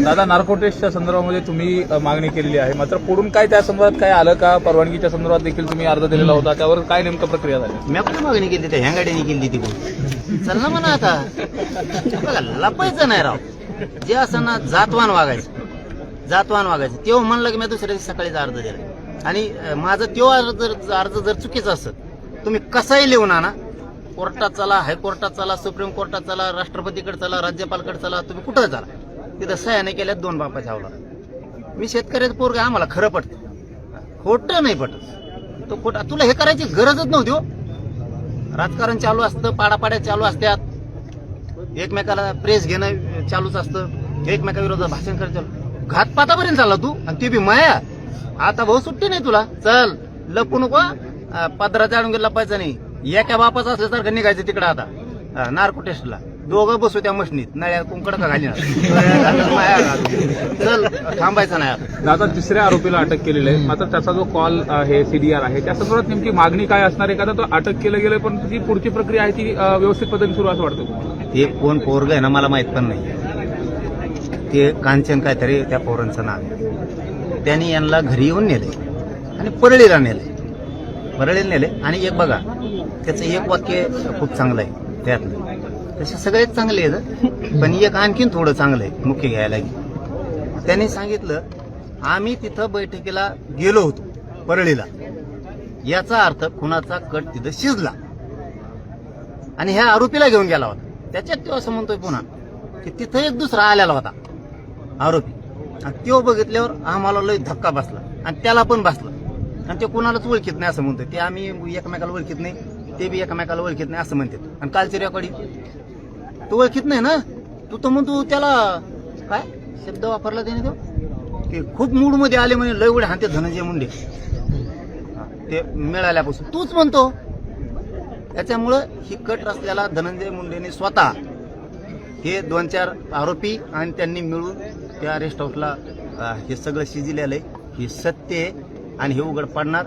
दादा नार्कोटेस्टच्या संदर्भामध्ये तुम्ही मागणी केलेली आहे. मात्र पुढून काय त्या संदर्भात काय आलं का? परवानगीच्या संदर्भात देखील तुम्ही अर्ज दिलेला होता. त्यावर काय नेमकं प्रक्रिया झाली? मी कुठे मागणी केली त्या ह्या गाडीने केली ती चल ना म्हणा आता. बघा लपायचं नाही राव. जे असं ना जातवान वागायचं. जातवान वागायचं. तेव्हा म्हणलं की मी दुसऱ्या दिवशी सकाळीच अर्ज दिला आणि माझा माझं तो अर्ज जर अर्ज जर चुकीचा असत तुम्ही कसाही लिहून आणा. कोर्टात चला हायकोर्टात चला सुप्रीम कोर्टात चला राष्ट्रपतीकडे चला राज्यपालकडे चला तुम्ही कुठं चला? तिथं सह्याने केल्यात दोन बापा हवला मी शेतकऱ्याचं पोरग आम्हाला खरं पडतं खोटं नाही पटत. तो खोटा तुला हे करायची गरजच नव्हती हो. राजकारण चालू असतं पाडापाड्या चालू असत्यात एकमेकाला प्रेस घेणं चालूच असतं. एकमेकाविरोधात भाषण करायचं चालू. घातपातापर्यंत चालला तू आणि ती बी माया. आता भाऊ सुट्टी नाही तुला. चल लपू नको पदरा पदराच्या गेला लपायचं नाही. एका बापाचं असल्यासारखं निघायचं तिकडं आता. नार्को टेस्टला दोघं बसू त्या मशनीत. नळ्या कुंकड का घाली चल थांबायचं नाही आता. दादा तिसऱ्या आरोपीला अटक केलेली आहे. मात्र त्याचा जो कॉल आहे सीडीआर आहे त्या संदर्भात नेमकी मागणी काय असणार आहे? का तो अटक केलं गेलं पण ती पुढची प्रक्रिया आहे ती व्यवस्थित पद्धतीने सुरू असं वाटतं ते कोण पोरग आहे ना मला माहीत पण नाही. ते कांचन काहीतरी त्या पोरांचं नाव आहे. त्यांनी यांना घरी येऊन नेले आणि परळीला नेले परळीला नेले आणि एक बघा त्याचं एक वाक्य खूप चांगलं आहे त्यातलं. तसे सगळेच चांगले आहेत पण एक आणखीन थोडं चांगलं आहे मुख्य घ्यायला त्यांनी सांगितलं आम्ही तिथं बैठकीला गेलो होतो परळीला. याचा अर्थ खुनाचा कट तिथं शिजला. आणि ह्या आरोपीला घेऊन गेला होता. त्याच्यात तो असं म्हणतोय पुन्हा की तिथं एक दुसरा आलेला होता आरोपी. आणि तो बघितल्यावर आम्हाला लय धक्का बसला. आणि त्याला पण बसला. आणि ते कुणालाच ओळखीत नाही असं म्हणतोय. ते आम्ही एकमेकाला ओळखीत नाही. ते बी एकमेकाला ओळखीत नाही असं म्हणतात. आणि कालची रेकॉर्डिंग तू ओळखीत नाही ना? तू तर म्हणतो त्याला काय? शब्द वापरला त्याने तो? की खूप मूडमध्ये आले म्हणे लय उडे हाते धनंजय मुंडे. ते मिळाल्यापासून. तूच म्हणतो. त्याच्यामुळं ही कट रचल्याला धनंजय मुंडेने स्वतः हे दोन चार आरोपी आणि त्यांनी मिळून त्या रेस्ट हाऊसला हे सगळं शिजलेलं आहे. हे सत्य आहे आणि हे उघड पडणार.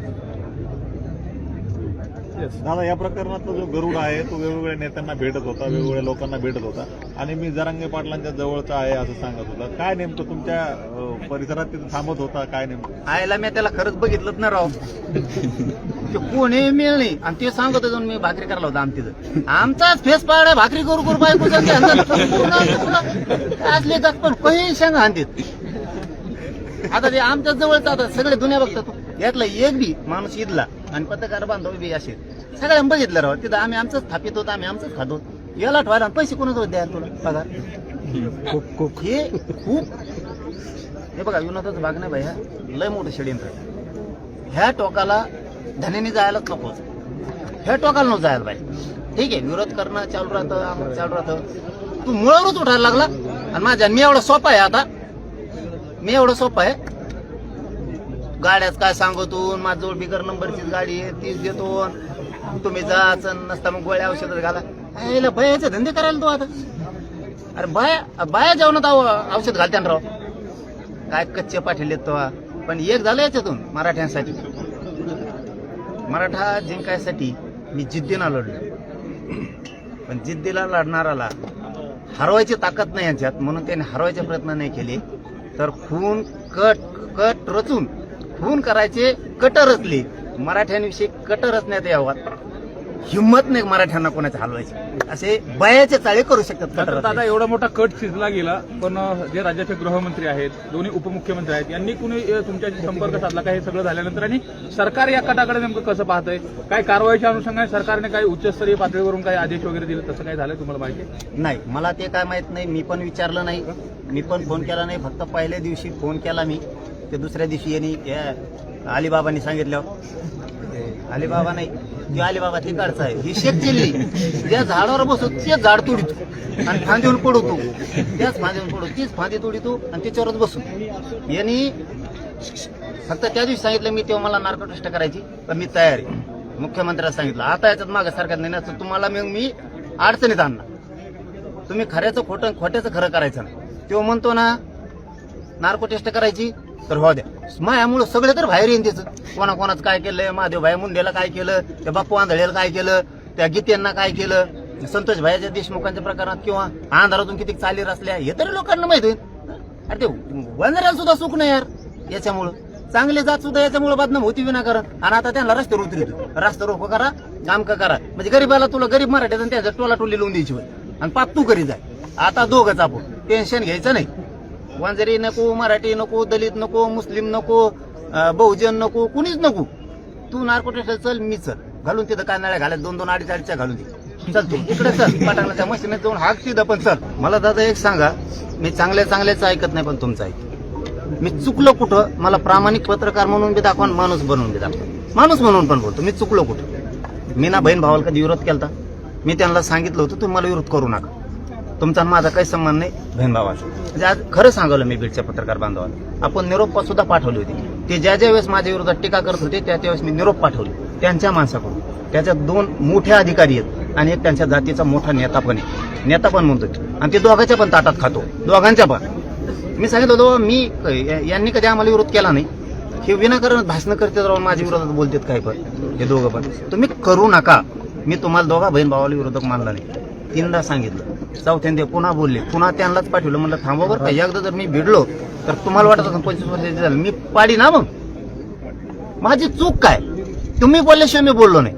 दादा या प्रकरणातला जो गरुड आहे तो वेगवेगळ्या नेत्यांना भेटत होता वेगवेगळ्या लोकांना भेटत होता. आणि मी जरांगे पाटलांच्या जवळचा आहे असं सांगत होता. काय नेमकं तुमच्या परिसरात तिथे थांबत होता? काय नेमकं? आयला मी त्याला खरंच बघितलंच ना राव. ते कोणी मिळ नाही. आणि ते सांगत होतो मी भाकरी करायला होता आमटीचं. आमचाच फेस पाड भाकरी करू करू बायको असले पण काही सांगा आणतात आता ते आमच्या जवळच आता सगळे दुनिया बघतात. यातला एक बी माणूस इदला आणि पत्रकार बांधव बी असे. सगळ्यांना बघितलं राव. तिथं आम्ही आमचंच थापित होतो आम्ही आमचंच खातो याला ठेवायला आणि पैसे कोणाच द्या तुला? पगार? खूप खूप. हे खूप. हे बघा विनोदाचा भाग नाही भैया लय मोठं षडयंत्र ह्या टोकाला धनेने जायलाच नको ह्या टोकाला नको जायला पाहिजे ठीक आहे विरोध करणं चालू राहतं चालू राहतं. तू मुळावरच उठायला लागला. आणि माझ्या मी एवढा सोपा आहे आता. मी एवढं सोपं आहे. गाड्याच काय सांगतो? माझ्याजवळ बिगर नंबरचीच गाडी आहे तीच देतो. तुम्ही जाच नसता मग गोळ्या औषध घाला. याला बायाचे धंदे करायला तो आता. अरे बाया बाया जेवणात औषध घालत्यान राव. काय कच्चे पाठिले तो. पण एक झालं याच्यातून मराठ्यांसाठी. मराठा जिंकायसाठी मी जिद्दीनं लढलो पण जिद्दीला लढणाराला हरवायची ताकद नाही यांच्यात. म्हणून त्यांनी हरवायचे प्रयत्न नाही केले. तर खून कट कट रचून खून करायचे कट रचले. मराठ्यांविषयी कट रचण्यात यावं. हिंमत नाही मराठ्यांना कोणाच्या हलवायची. असे बयाचे चाळे करू शकतात दादा. एवढा मोठा कट शिजला गेला पण जे राज्याचे गृहमंत्री आहेत दोन्ही उपमुख्यमंत्री आहेत यांनी कुणी तुमच्याशी संपर्क साधला का हे सगळं झाल्यानंतर? आणि सरकार या कटाकडे नेमकं कसं पाहतंय? काय कारवाईच्या अनुषंगाने सरकारने काही उच्चस्तरीय पातळीवरून काही आदेश वगैरे दिले? तसं काय झालं तुम्हाला माहिती? नाही मला ते काय माहीत नाही. मी पण विचारलं नाही. मी पण फोन केला नाही. फक्त पहिल्या दिवशी फोन केला मी. ते दुसऱ्या दिवशी यांनी या अलिबाबांनी सांगितलं. अलिबाबा नाही ती अलिबाबा तिकडचा आहे. ही शेत चिल्ली त्या झाडावर बसतो तेच झाड तोडितो. आणि फांदीवर पडवतो. त्याच फांदीवर पडतो तीच फांदी तोडितो आणि त्याच्यावरच बसू. यांनी फक्त त्या दिवशी सांगितलं मी तेव्हा मला नार्को टेस्ट करायची पण मी तयार आहे. मुख्यमंत्र्याला सांगितलं आता याच्यात मागं सरकार नाही ना तर तुम्हाला मग मी अडचणीत आणणार. तुम्ही खऱ्याचं खोटं खोट्याचं खरं करायचं ना तेव्हा म्हणतो ना नार्को टेस्ट करायची तर हो द्या. मायामुळं सगळे तर बाहेर येईन त्याचं कोणा कोणाचं काय केलंय महादेव भाई मुंडेला काय केलं त्या बाप्पू आंधळेला काय केलं त्या गीतेंना काय केलं संतोष भाईच्या देशमुखांच्या प्रकारात किंवा अंधारातून किती चाली रचल्या हे तरी लोकांना माहीत होईल. अरे ते वंजऱ्याला सुद्धा सुख नाही यार. याच्यामुळं. चांगले जात सुद्धा याच्यामुळे बदनाम होती विनाकारण. आणि आता त्यांना रस्त्यावर उतरतो रस्ता रोको करा काम का करा. म्हणजे गरीबाला तुला गरीब मराठ्यात त्याच्या टोला टोली लावून द्यायची आणि पाप तू करी जाय. आता दोघच आपण. टेन्शन घ्यायचं नाही. वांजरी नको मराठी नको दलित नको मुस्लिम नको बहुजन नको कुणीच नको. तू नार्कोटेशल चल मी चल. घालून तिथं कानाळ्या घालत दोन दोन अडीच अडीच्या घालून दे. चल तू इकडे चल पटांगणाच्या मशीनीत जाऊन हाक तिथं पण चल. मला दादा एक सांगा मी चांगल्या चांगल्याच ऐकत नाही पण तुमचं ऐक. मी चुकलो कुठं? मला प्रामाणिक पत्रकार म्हणून बी दाखवा माणूस बनवून बी दाखवा. माणूस म्हणून पण बोलतो मी चुकलो कुठं? मी ना बहीण भावाला कधी विरोध केलता? मी त्यांना सांगितलं होतं तुम्ही मला विरोध करू नका. तुमचा माझा काही संबंध नाही. बहीण भावाचा म्हणजे आज खरं सांगवलं मी बीडच्या पत्रकार बांधवाला. आपण निरोप सुद्धा पाठवले होते. ते ज्या ज्या वेळेस माझ्या विरोधात टीका करत होते त्या त्यावेळेस मी निरोप पाठवले. त्यांच्या माणसाकडून. त्याच्यात दोन मोठे अधिकारी आहेत आणि एक त्यांच्या जातीचा मोठा नेता पण आहे. नेता पण म्हणतो आणि ते दोघांच्या पण ताटात खातो. दोघांच्या पण. मी सांगितलं होतं मी यांनी कधी आम्हाला विरोध केला नाही. हे विनाकारण भाषण करते राहून माझ्या विरोधात बोलतात काय पण. हे दोघं पण. तुम्ही करू नका. मी तुम्हाला दोघा बहीण भावाला विरोधक मानला नाही. तीनदा सांगितलं. चौथ्यांदा पुन्हा बोलले. पुन्हा त्यांनाच पाठवलं. म्हणलं थांबा बरं का एकदा जर मी भिडलो तर तुम्हाला वाटत असं पंचवीस वर्षाचे झालं. मी पाडी ना मग? माझी चूक काय? तुम्ही बोलल्याशिवाय मी बोललो नाही.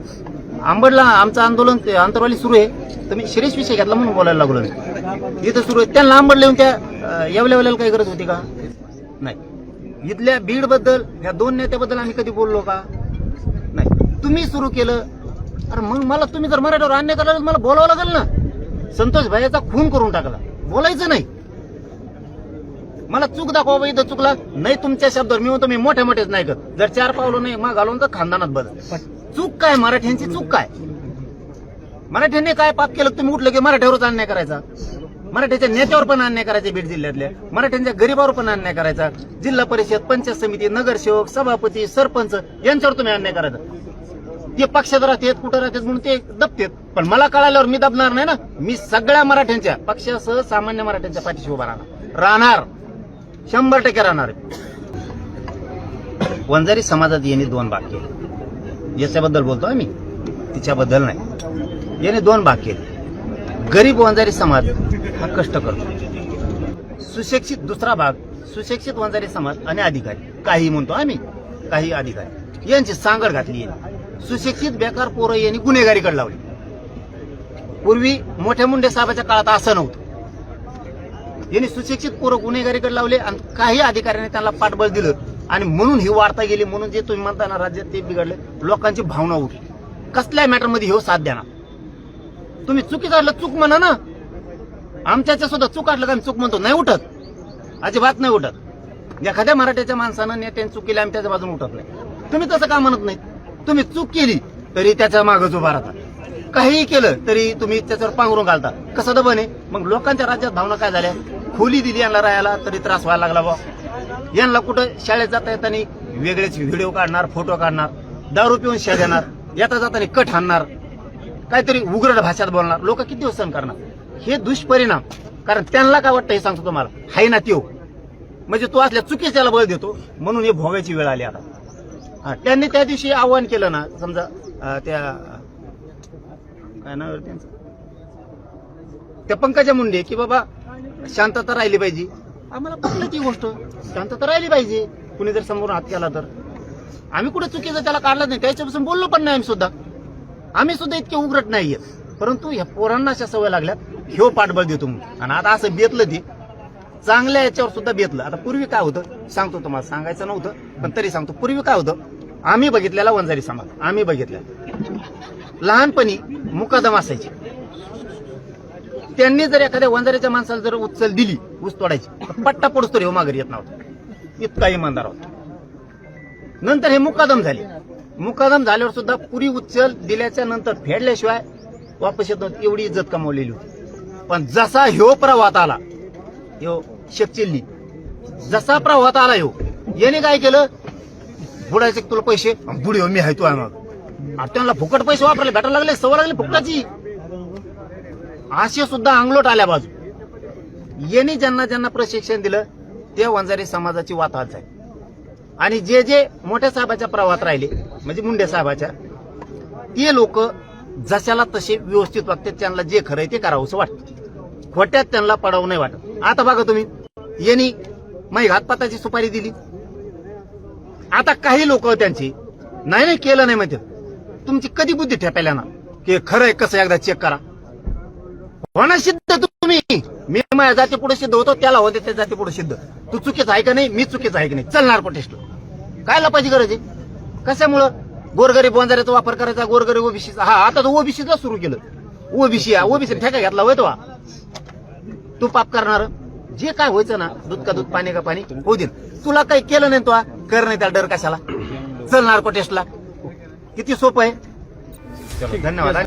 आंबडला आमचं आंदोलन ते आंतरवाली सुरू आहे. तर मी शिरीष विषय घेतला म्हणून बोलायला लागलो नाही. इथं सुरू आहे. त्यांना आंबडले येऊन त्या अं, वेळेला काही गरज होती का? नाही. इथल्या बीडबद्दल ह्या दोन नेत्याबद्दल आम्ही कधी बोललो का? नाही. तुम्ही सुरू केलं. अरे मग मला तुम्ही जर मराठीवर अन्याय करायला मला बोलावं लागेल ना? संतोष भाईचा खून करून टाकला. बोलायचं नाही. मला चूक दाखवा बा इथं चुकला. नाही तुमच्या शब्दावर मी म्हणतो मी मोठ्या मोठेच नाही करत जर चार पावलं नाही मग घालून तर खानदानात बदल चूक काय? मराठ्यांची चूक काय? मराठ्यांनी काय पाप केलं तुम्ही उठलं की मराठ्यावरच अन्याय करायचा? मराठ्याच्या नेत्यावर पण अन्याय करायचे बीड जिल्ह्यातल्या. मराठ्यांच्या गरीबावर पण अन्याय करायचा. जिल्हा परिषद पंचायत समिती नगरसेवक सभापती सरपंच यांच्यावर तुम्ही अन्याय करायचा. ते पक्षात राहतात कुठं राहतात म्हणून ते दबतेत. पण मला कळाल्यावर मी दबणार नाही ना. मी सगळ्या मराठ्यांच्या पक्षासह सामान्य मराठ्यांच्या पाठीशी उभा राहणार. राहणार. शंभर टक्के राहणार वंजारी समाजात येणे दोन भाग केले. याच्याबद्दल बोलतो आम्ही. तिच्याबद्दल नाही. याने दोन भाग केले. गरीब वंजारी समाज हा कष्ट करतो. सुशिक्षित दुसरा भाग सुशिक्षित वंजारी समाज आणि अधिकारी. काही म्हणतो आम्ही. काही अधिकारी. यांची सांगड घातली सुशिक्षित बेकार पोरं यांनी गुन्हेगारीकडे लावली. पूर्वी मोठ्या मुंडे साहेबाच्या काळात असं नव्हतं. यांनी सुशिक्षित पोरं गुन्हेगारीकडे लावले आणि काही अधिकाऱ्यांनी त्यांना पाठबळ दिलं. आणि म्हणून ही वाढता गेली म्हणून जे तुम्ही म्हणता ना राज्यात ते बिघडले लोकांची भावना उठली. कसल्या मॅटरमध्ये हो साथ द्या ना तुम्ही चुकीचं आलं चूक म्हणा ना. आमच्याच्या सुद्धा चूक आटलं का आम्ही चूक म्हणतो नाही उठत. अजिबात नाही उठत. एखाद्या मराठ्याच्या माणसानं नेत्याने चुकीला आमच्या आम्ही त्याच्या बाजून उठत नाही. तुम्ही तसं का म्हणत नाही तुम्ही चूक केली तरी त्याच्या मागच उभा राहता. काहीही केलं तरी तुम्ही त्याच्यावर पांघरून घालता. कसं दबन आहे? मग लोकांच्या राज्यात भावना काय झाल्या? खोली दिली यांना राहायला तरी त्रास व्हायला लागला बा यांना कुठं शाळेत जाता येताना वेगळेच व्हिडिओ काढणार फोटो काढणार दारू पिऊन शा देणार येता जाताना कट हाणणार काहीतरी उग्र भाषेत बोलणार. लोक किती दिवस सहन करणार? हे दुष्परिणाम. कारण त्यांना काय वाटतं हे सांगतो तुम्हाला? हाय ना त्यो. म्हणजे तो असल्या चुकीच्याला बळ देतो म्हणून हे भोगायची वेळ आली आता. त्यांनी त्या दिवशी आव्हान केलं ना समजा त्या काय नाव त्यांचं? त्या पंकजा मुंडे की बाबा शांतता राहिली पाहिजे. आम्हाला पटलं ती गोष्ट. शांतता राहिली पाहिजे. कुणी जर समोरून हात केला तर. आम्ही कुठे चुकीचं त्याला काढलं नाही त्याच्यापासून बोललो पण नाही आम्ही सुद्धा. आम्ही सुद्धा इतके उघडत नाहीये. परंतु ह्या पोरांना अशा सवय लागल्यात ह्यो पाठबळ देतो म्हणून. आणि आता असं बेतलं ते. चांगल्या याच्यावर सुद्धा बेतलं. आता पूर्वी काय होतं? सांगतो तुम्हाला सांगायचं नव्हतं पण तरी सांगतो. पूर्वी काय होतं? आम्ही बघितलेला वंजारी समाज. आम्ही बघितल्या लहानपणी मुकादम असायचे. त्यांनी जर एखाद्या वंजारीच्या माणसाला जर उचल दिली ऊस तोडायची तर पट्टा पडूस हो माघारी येत नव्हता. इतका इमानदार होता. नंतर हे मुकादम झाले. मुकादम झाल्यावर सुद्धा पुरी उचल दिल्याच्या नंतर फेडल्याशिवाय वापस येत नव्हती. एवढी इज्जत कमावलेली होती. पण जसा ह्यो प्रवाहात आला ह्यो शेकचिल्ली जसा प्रवाहात आला ह्यो याने काय केलं? बुडायचे तुला पैसे? बुडी हो मी आहे तू आहे मग आता त्यांना फुकट पैसे वापरले भेटायला लागले सवय लागली फुकटाची. असे सुद्धा अंगलोट आल्या बाजू. यांनी ज्यांना ज्यांना प्रशिक्षण दिलं ते वंजारी समाजाची वाताहत आहे आणि जे जे मोठ्या साहेबाच्या प्रवाहात राहिले म्हणजे मुंडे साहेबाच्या ते लोक जशाला तसे व्यवस्थित वागतात त्यांना जे खरं आहे ते करावंसं वाटतं. खोट्यात त्यांना पडावं नाही वाटत. आता बघा तुम्ही. यांनी माही घातपाताची सुपारी दिली. आता काही लोक त्यांची नाही नाही केलं नाही म्हणते तुमची कधी बुद्धी ठेपायला ना की खरं आहे कसं एकदा चेक करा. होणार सिद्ध तुम्ही. मी माझ्या जाती पुढे सिद्ध होतो त्याला होते त्या जाती पुढे सिद्ध. तू चुकीचं आहे का नाही मी चुकीचं आहे की नाही? चलणार प्रोटेस्ट काय लपायची गरज आहे? कशामुळं? गोरगरीब बंजाऱ्याचा वापर करायचा गोरगरीब ओबीसीचा. हा आता तर ओबीसीचा सुरू केलं. ओबीसी ओबीसी ठेका घेतला होय तो. तू पाप करणार. जे काय व्हायचं ना दूध का दूध पाणी का पाणी होऊ दे. तुला काही केलं नाही तो कर नाही त्याला डर कशाला. चलणार टेस्टला किती सोपं आहे. धन्यवाद.